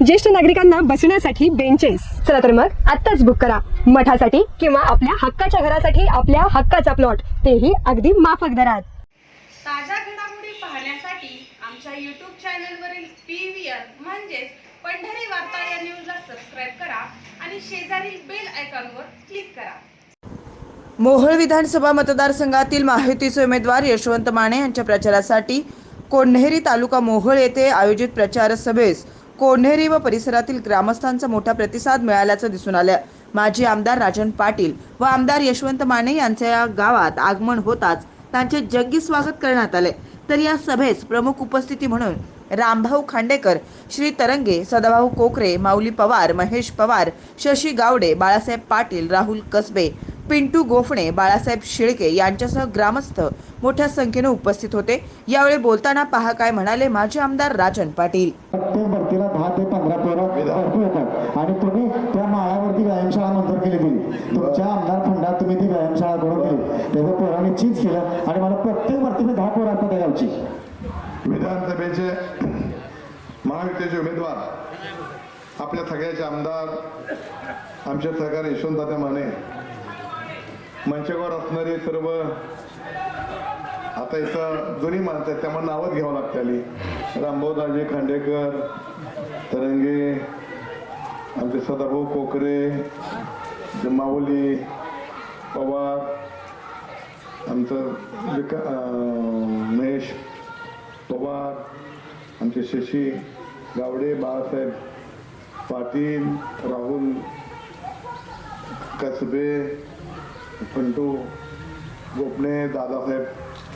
ज्येष्ठ नागरिकांना बसण्यासाठी बेंचेस चला तर मग आत्ताच बुक करा. मठासाठी किंवा आपल्या हक्काच्या घरासाठी आपल्या हक्काचा प्लॉट तेही अगदी माफक दरात. ताज्या घडामोडी पाहण्यासाठी आमच्या यूट्यूब चॅनलवरील पी व्ही आर म्हणजेच पंढरी वार्ता या न्यूजला सबस्क्राईब करा आणि शेजारील बेल आयकॉनवर क्लिक करा. मोहोळ विधानसभा मतदारसंघातील महायुतीचे उमेदवार यशवंत माने यांच्या प्रचारासाठी कोण्हेरी तालुका मोहोळ येथे आयोजित प्रचार सभेस कोण्हेरी व परिसरातील ग्रामस्थांचा मोठा प्रतिसाद मिळाल्याचं दिसून आलं माजी आमदार राजन पाटील व आमदार यशवंत माने यांच्या या गावात आगमन होताच त्यांचे जग्गी स्वागत करण्यात आले. तर या सभेस प्रमुख उपस्थिती म्हणून रामभाऊ खांडेकर श्री तरंगे सदाभाऊ कोकरे माऊली पवार महेश पवार शशी गावडे बाळासाहेब पाटील राहुल कसबे पिंटू गोफणे बाळासाहेब शिळके यांच्यासह ग्रामस्थ मोठ्या संख्येने उपस्थित होते. यावेळी बोलताना पहा काय म्हणाले माजी आमदार राजन पाटील. दहा ते पंधरा पोरं येतात. आणि तुम्ही त्या माळावरती व्यायामशाळा मंजूर केली गेली. तुमच्या आमदार फंडात तुम्ही ती व्यायामशाळा करून दिली. त्याचं पोरांनी चीज केलं आणि मला प्रत्येक भरतीमध्ये दहा पोरं असतात त्या गावची. विधानसभेचे महायुतीचे उमेदवार आपल्या सगळ्याचे आमदार आमचे सहकारी यशवंतदादा माने मंचावर असणारे सर्व आता इथं जुनी माणसं आहेत त्यामुळे नावच घ्यावं लागतली आली. रामभाऊदाजी खांडेकर तरंगे आमचे सदाभाऊ कोकरे माऊली पवार आमचं विका महेश पवार आमचे शशी गावडे बाळासाहेब पाटील राहुल कसबे पंटू गोपणे दादासाहेब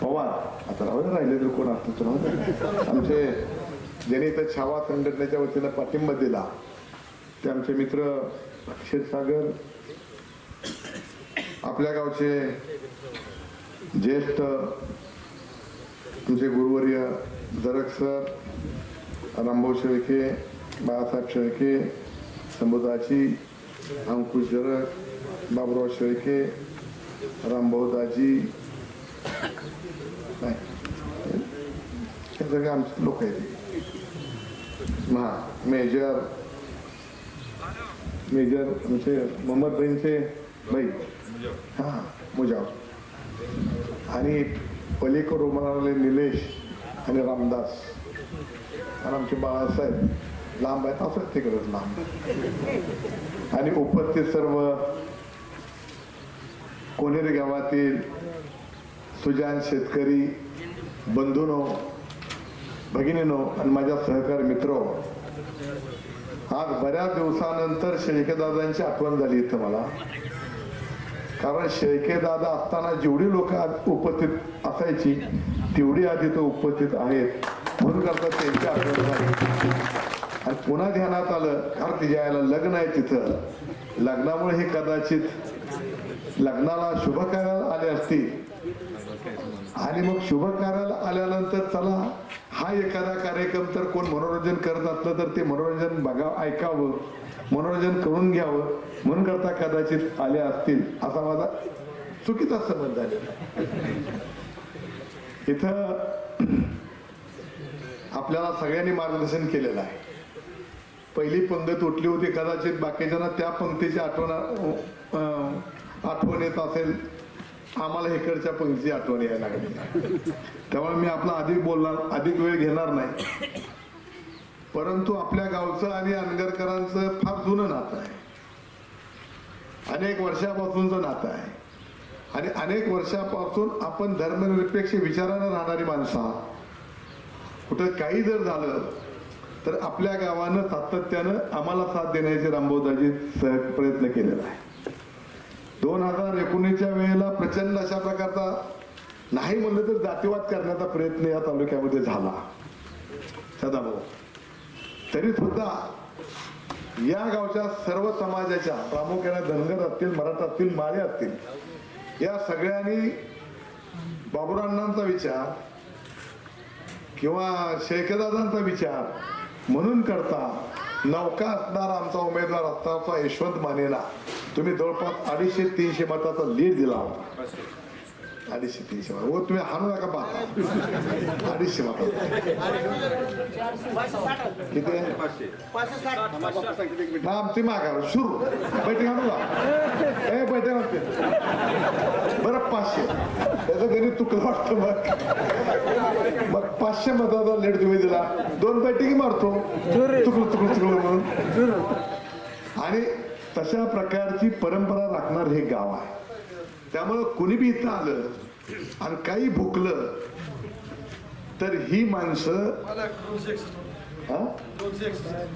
पवार आता राहू राहिले तर कोण असतं राहू आमचे ज्यांनी इथं छावा संघटनेच्या वतीनं पाठिंबा दिला ते आमचे मित्र क्षीरसागर आपल्या गावचे ज्येष्ठ तुमचे गुरुवर्य दरक सर रामभाऊ शेळके बाळासाहेब शेळके संबोधाची अंकुश जरक बाबुराव शेळके रामभाऊ दाजी नाही. हे सगळे आमचे लोक आहेत. हा मेजर मेजर आमचे मोहम्मद भाईंचे भाई हा मुजाव. आणि पलीकडे उभारलेले निलेश आणि रामदास. आणि आमचे बाळासाहेब. लांब आहेत असं तिकडच लांब. आणि उपस्थित सर्व कोनेर गावातील सुजान शेतकरी बंधूनो भगिनीनो आणि माझ्या सहकार मित्र आज बऱ्याच दिवसानंतर शेळकेदादांची आठवण झाली इथं मला. कारण शेळकेदादा असताना जेवढी लोक उपस्थित असायची तेवढी आधी तो उपस्थित आहेत. म्हणून करता त्यांची आठवण झाली आणि पुन्हा ध्यानात आलं कारण तिच्या यायला लग्न आहे तिथं. लग्नामुळे हे कदाचित लग्नाला शुभ कार्याला आले असतील. आणि मग शुभ कार्याला आल्यानंतर चला हा एखादा कार्यक्रम तर कोण मनोरंजन करत असलं तर ते मनोरंजन बघा ऐकावं. मनोरंजन करून घ्यावं. म्हणून करता कदाचित आले असतील. असा माझा चुकीचा समज झालेला इथं आपल्याला सगळ्यांनी मार्गदर्शन केलेलं आहे. पहिली पंगत उठली होती कदाचित बाकीच्यांना त्या पंक्तीची आठवण आठवण येत असेल. आम्हाला हेकडच्या पंक्तीची आठवण यायला लागली. त्यामुळे मी आपला अधिक बोलणार अधिक वेळ घेणार नाही. परंतु आपल्या गावचं आणि अनगरकरांचं फार जुनं नातं आहे. अनेक वर्षापासूनचं नातं आहे. आणि अनेक वर्षापासून आपण धर्मनिरपेक्ष विचारानं राहणारी माणसं आहात. कुठं काही जर झालं तर आपल्या गावानं सातत्यानं आम्हाला साथ देण्याचे रामभाऊदाजी सह प्रयत्न केलेला आहे. दोन हजार एकोणीसच्या वेळेला प्रचंड अशा प्रकारचा नाही म्हणलं तर जातीवाद करण्याचा प्रयत्न या तालुक्यामध्ये झाला. सदाभाऊ तरी सुद्धा या गावच्या सर्व समाजाच्या प्रामुख्याने धनगर असतील मराठा असतील माळे असतील या सगळ्यांनी बाबुराणांचा विचार किंवा शेखदादांचा विचार म्हणून करता नौका असणारा आमचा उमेदवार असताना यशवंत मानेला तुम्ही जवळपास अडीचशे तीनशे मताचा लीड दिला होता. अडीचशे तीनशे मत. व तुम्ही हाणू नका पाहता. अडीचशे मताचा किती? आहे आमची मागा सुरू. बैठक आणू का? ए बैठक बरं पाचशे. त्याचं घरी चुकलं वाटतं मग. मग पाचशे मताचा लेट तुम्ही दिला. दोन बैठकी मारतो. चुकलं चुकलं चुकलं म्हणून. आणि तशा प्रकारची परंपरा राखणार हे गाव आहे. त्यामुळं कुणी बी इथं आलं आणि काही भुकलं तर ही माणसं हा?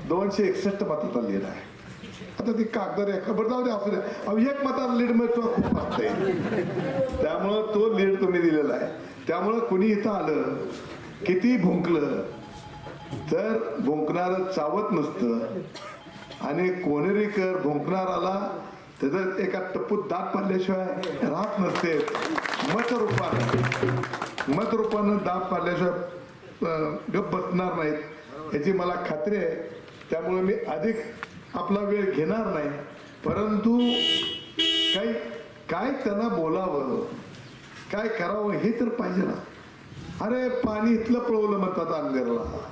दोनशे एकसष्ट. मताचा लीड आहे. आता ती कागद खबर जाऊ दे असू दे अहो एक मताचा लीड मग तुला खूप असतंय त्यामुळं तो लीड तुम्ही दिलेला आहे. त्यामुळं कुणी इथं आलं किती भुंकलं तर भुंकणारं चावत नसतं आणि कोणेरीकर भुंकणाराला त्याचं एका टप्पूत दात पडल्याशिवाय राहत नसते. मत रूपानं मत रूपानं दात पाडल्याशिवाय गप गप्प बसणार नाहीत. याची मला खात्री आहे. त्यामुळे मी अधिक आपला वेळ घेणार नाही. परंतु काही काय त्यांना बोलावं? काय करावं हे तर पाहिजे ना. अरे पाणी इथलं पळवलं म्हणतात अंगरला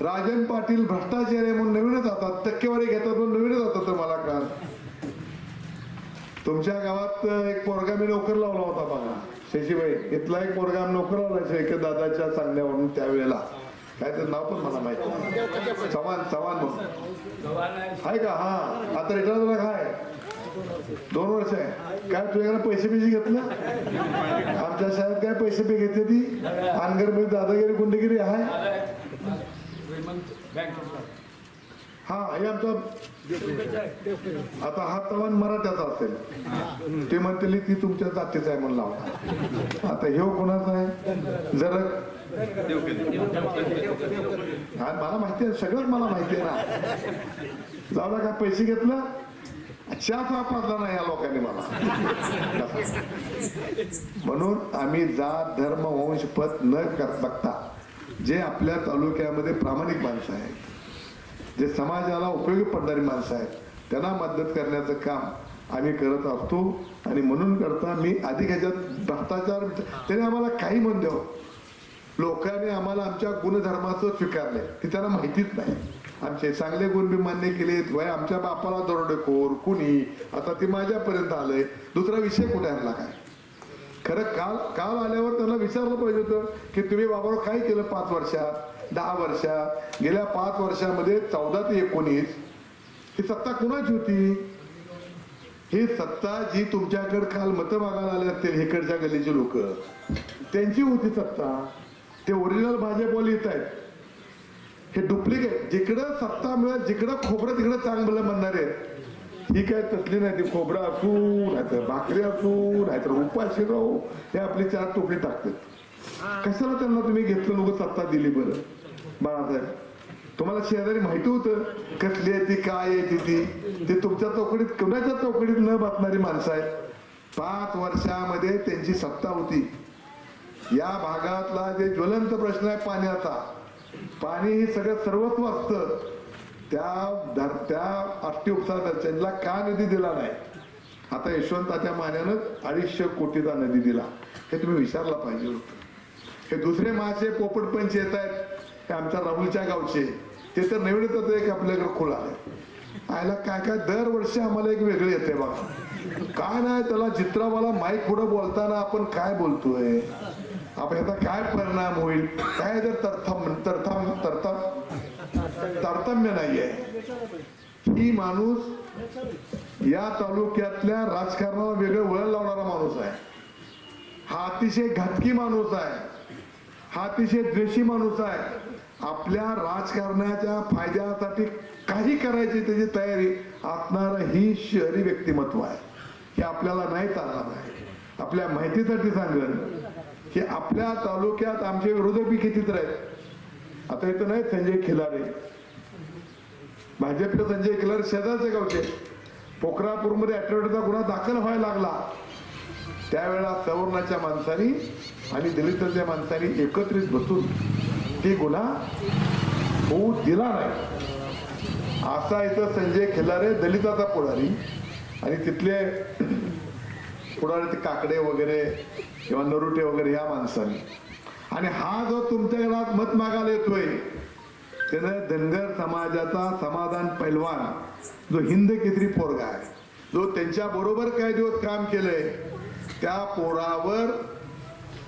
राजन पाटील भ्रष्टाचारी आहे म्हणून नवीनच जातात. टक्केवारी घेतात म्हणून नवीनच जातात तर मला का तुमच्या गावात एक पोरगा मी नोकर लावला होता बघा. शशीबाई इथला एक पोरगा नोकर लावला एका दादाच्या सांगण्यावरून त्यावेळेला. काय तर नाव पण मला माहिती चव्हाण चव्हाण म्हणून. आहे का? हा. आता रिटायर झाला काय? दोन वर्ष आहे. काय तुझ्याकडे पैसे बिसे घेतलं? आमच्या शाळेत काय पैसे बी घेते ती? अनगरमध्ये दादागिरी गुंडगिरी आहे? हा हे आमचा आता हा तवान मराठ्याचा असेल. ते म्हणतील ती तुमच्या जातीचा आहे म्हणून आता हे कोणाचा आहे? जरा मला माहिती आहे सगळंच मला माहिती आहे ना. जाऊ का पैसे घेतलं चहाच वापरला नाही या लोकांनी मला. म्हणून आम्ही जात धर्म वंश पद न कर बघता जे आपल्या तालुक्यामध्ये प्रामाणिक माणसं आहेत जे समाजाला उपयोगी पडणारी माणसं आहेत त्यांना मदत करण्याचं काम आम्ही करत असतो. आणि म्हणून करता मी अधिक ह्याच्यात भ्रष्टाचार त्याने आम्हाला काही म्हणून द्यावं. लोकांनी आम्हाला आमच्या गुणधर्माचं स्वीकारले ते त्यांना माहितीच नाही. आमचे चांगले गुण बी मान्य केलेत. वय आमच्या बापाला दरोडेखोर कुणी? आता ते माझ्यापर्यंत आलंय. दुसरा विषय कुठे आणला काय? खरं काल काल आल्यावर त्यांना विचारलं पाहिजे होतं की तुम्ही बाबावर काय केलं पाच वर्षात? दहा वर्षात? गेल्या पाच वर्षामध्ये चौदा ते एकोणीस? ही सत्ता कुणाची होती? ही सत्ता जी तुमच्याकडे काल मतं मागायला आले असतील हेकडच्या गल्लीचे लोक. त्यांची होती सत्ता. ते ओरिजिनल भाजपवाले येत आहेत. हे डुप्लिकेट जिकडं सत्ता मिळेल जिकडं खोबरं तिकडं चांगलं म्हणणारे आहे ही काय तसली नाही ती खोबरं असू नाहीतर भाकरी असू नाहीतर उपाशी राहू हे आपली चार टोपली टाकतात. कशाला त्यांना तुम्ही घेतलं नको सत्ता दिली बरं? बाळासाहेब तुम्हाला शेजारी माहिती होतं कसली आहे ती काय आहे ती ती? ते तुमच्या चौकडीत कुणाच्या चौकडीत न बसणारी माणसं आहेत? पाच वर्षामध्ये त्यांची सत्ता होती. या भागातला जे ज्वलंत प्रश्न आहे पाण्याचा पाणी हे सगळं सर्वस्व असतं. त्या धर- त्या आष्टी उपसा त्यांना का निधी दिला नाही? आता यशवंताच्या मान्यानं अडीचशे कोटीचा निधी दिला. हे तुम्ही विचारला पाहिजे होतं. हे दुसरे मासे पोपटपंच येत आहेत. हे आमच्या राहुलच्या गावचे. ते तर नवीनच होतं एक आपल्याकडे खुला आहे. आयला काय काय दरवर्षी आम्हाला एक वेगळे येते बघा. काय नाही त्याला चित्रावाला माईक पुढं बोलताना आपण काय बोलतोय? आपण याचा काय परिणाम होईल काय जर तरथम तरथम तरथम तारतम्य नाहीये ही माणूस या तालुक्यातल्या राजकारणाला वेगळं वळण लावणारा माणूस आहे हा अतिशय घातकी माणूस आहे हा अतिशय द्वेषी माणूस आहे आपल्या राजकारणाच्या फायद्यासाठी काही करायची त्याची तयारी असणारं ही शहरी व्यक्तिमत्व आहे हे आपल्याला नाही चालणार आहे आपल्या माहितीसाठी सांगेन की आपल्या तालुक्यात आमचे विरोधक बी किती तर आहेत. आता इथं नाही संजय खिलारे भाजपचे संजय खिलारे शेजारचे गावचे. पोखरापूरमध्ये अॅट्रॉटिकचा गुन्हा दाखल व्हायला लागला. त्यावेळेला सवर्णाच्या माणसानी आणि दलितांच्या माणसांनी एकत्रित बसून ती गुन्हा होऊ दिला नाही. असा इथं संजय खिलारे दलिताचा पुढारी आणि तिथले पुढारी ते काकडे वगैरे किंवा नरुटे वगैरे या माणसांनी आणि हा जो तुमच्या घरात मत मागायला येतोय त्यानं धनगर समाजाचा समाधान पैलवान जो हिंद केसरी पोरगा आहे जो त्यांच्या बरोबर काही दिवस काम केलंय त्या पोरावर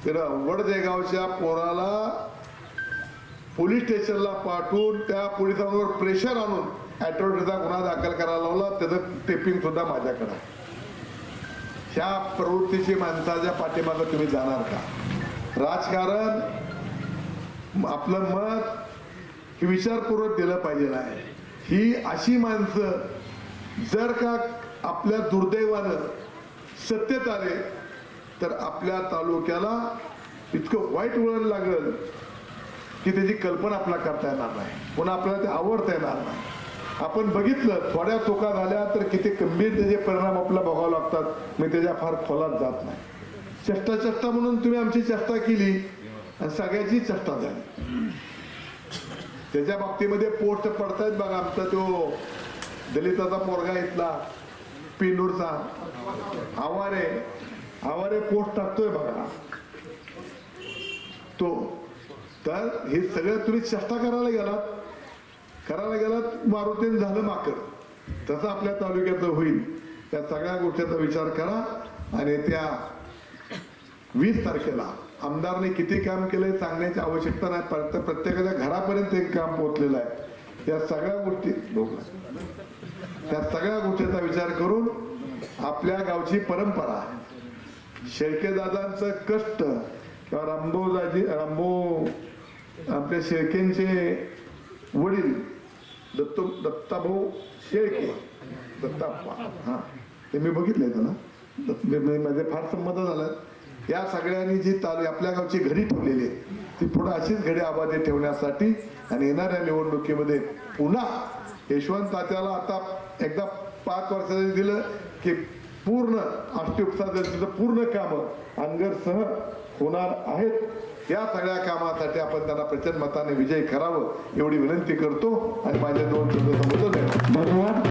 त्यानं वडदेगावच्या पोराला पोलीस स्टेशनला पाठवून त्या पोलिसांवर प्रेशर आणून अॅट्रॉटिकचा गुन्हा दाखल करायला लावला त्याचं टेपिंग सुद्धा माझ्याकडे आहे. ह्या प्रवृत्तीची माणसाच्या पाठीमागं तुम्ही जाणार का? राजकारण म- आपलं मत हे विचारपूर्वक दिलं पाहिजे नाही ही अशी माणसं जर का आपल्या दुर्दैवानं सत्तेत आले तर आपल्या तालुक्याला इतकं वाईट वळण लागलं की त्याची कल्पना आपल्याला करता येणार नाही. पुन्हा आपल्याला ते आवडता येणार नाही. आपण बघितलं थोड्या चुका झाल्या तर किती गंभीर त्याचे परिणाम आपल्याला बघावं लागतात. मी त्याच्या फार खोलात जात नाही. चेष्टा चेष्टा म्हणून तुम्ही आमची चेष्टा केली आणि सगळ्याची चेष्टा झाली. त्याच्या बाबतीमध्ये पोस्ट पडतायत बघा आमचा तो दलिताचा पोरगा इथला पिंडूरचा. आवारे आवारे पोस्ट टाकतोय बघा. तो तर हे सगळं तुम्ही चेष्टा करायला गेलात. करायला गेलं मारुतीन झालं माकड. तसं आपल्या तालुक्यात होईल त्या सगळ्या गोष्टीचा विचार करा आणि त्या वीस तारखेला आमदारने किती काम केलंय सांगण्याची आवश्यकता नाही. प्रत्ये- प्रत्येकाच्या घरापर्यंत एक काम पोहोचलेलं आहे. या सगळ्या गोष्टी त्या सगळ्या गोष्टीचा विचार करून आपल्या गावची परंपरा शेळकेदादांचं कष्ट किंवा रामभाऊदाजी रामभाऊ आपल्या शेळकेंचे वडील दत्त दत्ताभाऊ शेळके. दत्ताप्पा हा. ते मी बघितले त्यांना. दत्त- म्हणजे माझे फार संमत झालं. या सगळ्यांनी जी ताल आपल्या गावची घडी ठेवलेली आहे ती पुढे अशीच घडी आबादी ठेवण्यासाठी आणि येणाऱ्या निवडणुकीमध्ये पुन्हा यशवंत तात्याला आता एकदा पाच वर्षाचं दिलं की पूर्ण आष्टी उपसाचं पूर्ण कामं अंगरसह होणार आहेत. या सगळ्या कामासाठी आपण त्यांना प्रचंड मताने विजय करावं एवढी विनंती करतो आणि माझ्या दोन शब्द संबोधन धन्यवाद.